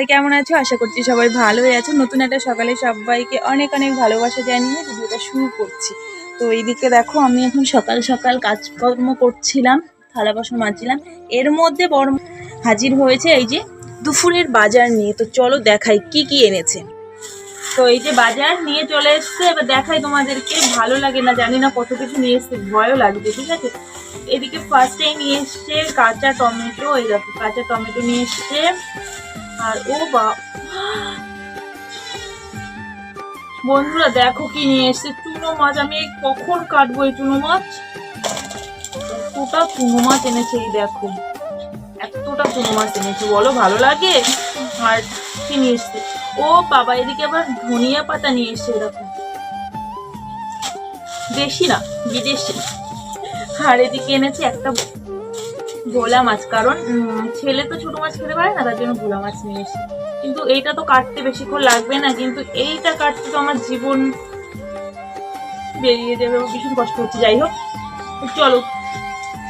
সবাই কেমন আছো? আশা করছি সবাই ভালোই আছো। নতুন একটা সকালে সবাইকে অনেক অনেক ভালোবাসা জানিয়ে ভিডিওটা শুরু করছি। তো এইদিকে দেখো, আমি এখন সকাল সকাল কাজকর্ম করছিলাম, থালা বাসন মাজছিলাম। এর মধ্যে বড় হাজির হয়েছে এই যে দুপুরের বাজার নিয়ে। তো চলো দেখাই কি কি এনেছে। তো এই যে বাজার নিয়ে চলে এসছে। এবার দেখাই তোমাদেরকে, ভালো লাগে না, জানি না কত কিছু নিয়ে এসছে, ভয়ও লাগছে, ঠিক আছে? এদিকে ফার্স্টেই নিয়ে এসছে কাঁচা টমেটো, এই দেখো, কাঁচা টমেটো নিয়ে এসছে। আর ও বা, বন্ধুরা দেখো কি নিয়ে এসছে। চুনো মাছ, আমি কখন কাটবো এই চুনো মাছ? এতটা চুনো মাছ এনেছে এই দেখো। এতটা চুনো মাছ এনেছে, বলো ভালো লাগে? আর কি নিয়ে এসছে? ও বাবা, এদিকে আবার ধনিয়া পাতা নিয়ে এসছে, এরকম। দেশি না, বিদেশি। আর এদিকে এনেছে একটা ভোলা মাছ, কারণ ছেলে তো ছোট মাছ খেতে পারে না, তার জন্য ভোলা মাছ নিয়ে এসেছি। কিন্তু এইটা তো কাটতে বেশিক্ষণ লাগবে না, কিন্তু এইটা কাটতে তো আমার জীবন বেরিয়ে যাবে ভীষণ কষ্ট হচ্ছে। যাই হোক, চলো,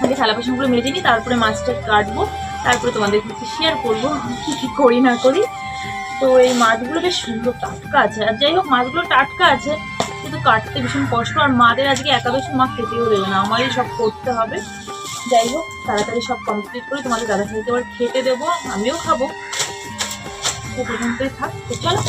আগে থালা বাসনগুলো মেজে নিই, তারপরে মাছটা কাটবো, তারপরে তোমাদের কাছে শেয়ার করব, কি কি করি না করি। তো এই মাছগুলো বেশ সুন্দর টাটকা আছে। আর যাই হোক, মাছগুলো টাটকা আছে, কিন্তু কাটতে ভীষণ কষ্ট। আর মাদের আজকে একাদশী, মা খেতেও দেবে না, আমারই সব করতে হবে। যাই হোক, তাড়াতাড়ি সব কমপ্লিট করে তোমাদের দাদা ভাইকে খেতে দেবো, আমিও খাব। তো পর্যন্তই থাক। তো চলো।